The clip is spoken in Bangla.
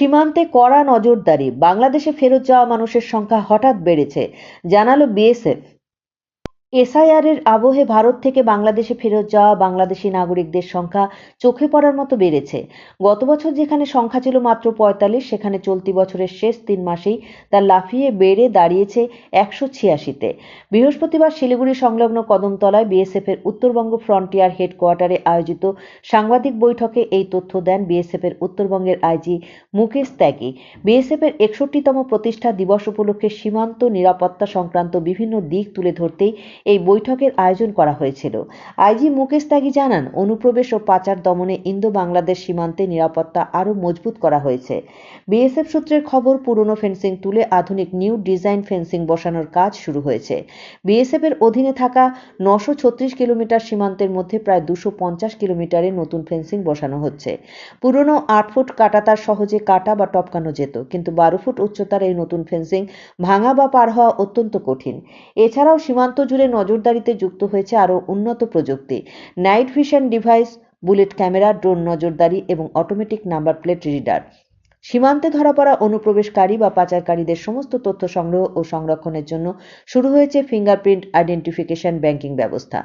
সীমান্তে কড়া নজরদারি। বাংলাদেশে ফেরত যাওয়া মানুষের সংখ্যা হঠাৎ বেড়েছে জানালো বিএসএফ। এসআইআর এর আবহে ভারত থেকে বাংলাদেশে ফেরত যাওয়া বাংলাদেশি নাগরিকদের সংখ্যা চোখে পড়ার মতো বেড়েছে। গত বছর যেখানে সংখ্যা ছিল মাত্র পঁয়তাল্লিশ, সেখানে চলতি বছরের শেষ তিন মাসেই তা লাফিয়ে বেড়ে দাঁড়িয়েছে একশো ছিয়াশিতে। বৃহস্পতিবার শিলিগুড়ি সংলগ্ন কদমতলায় বিএসএফ এর উত্তরবঙ্গ ফ্রন্টিয়ার হেডকোয়ার্টারে আয়োজিত সাংবাদিক বৈঠকে এই তথ্য দেন বিএসএফ এর উত্তরবঙ্গের আইজি মুকেশ ত্যাগী। বিএসএফ এর একষট্টিতম প্রতিষ্ঠা দিবস উপলক্ষে সীমান্ত নিরাপত্তা সংক্রান্ত বিভিন্ন দিক তুলে ধরতেই এই বৈঠকের আয়োজন করা হয়েছিল। আইজি মুকেশ ত্যাগী জানান, অনুপ্রবেশ ও পাচার দমনে ইন্দো বাংলাদেশ সীমান্তে নিরাপত্তা আরও মজবুত করা হয়েছে। বিএসএফ সূত্রের খবর, পুরনো ফেন্সিং তুলে আধুনিক নিউ ডিজাইন ফেন্সিং বসানোর কাজ শুরু হয়েছে। বিএসএফ এর অধীনে থাকা নশো ছত্রিশ কিলোমিটার সীমান্তের মধ্যে প্রায় দুশো পঞ্চাশ কিলোমিটারে নতুন ফেন্সিং বসানো হচ্ছে। পুরনো আট ফুট কাটা তার সহজে কাটা বা টপকানো যেত, কিন্তু বারো ফুট উচ্চতার এই নতুন ফেন্সিং ভাঙা বা পার হওয়া অত্যন্ত কঠিন। এছাড়াও সীমান্ত জুড়ে নজরদারিতে যুক্ত হয়েছে আরও উন্নত প্রযুক্তি। Night vision device, bullet camera, drone নজরদারি এবং অটোমেটিক নাম্বার প্লেট রিডার। সীমান্তে ধরা পড়া অনুপ্রবেশকারী বা পাচারকারীদের সমস্ত তথ্য সংগ্রহ ও সংরক্ষণের জন্য শুরু হয়েছে ফিঙ্গারপ্রিন্ট আইডেন্টিফিকেশন ব্যাংকিং ব্যবস্থা।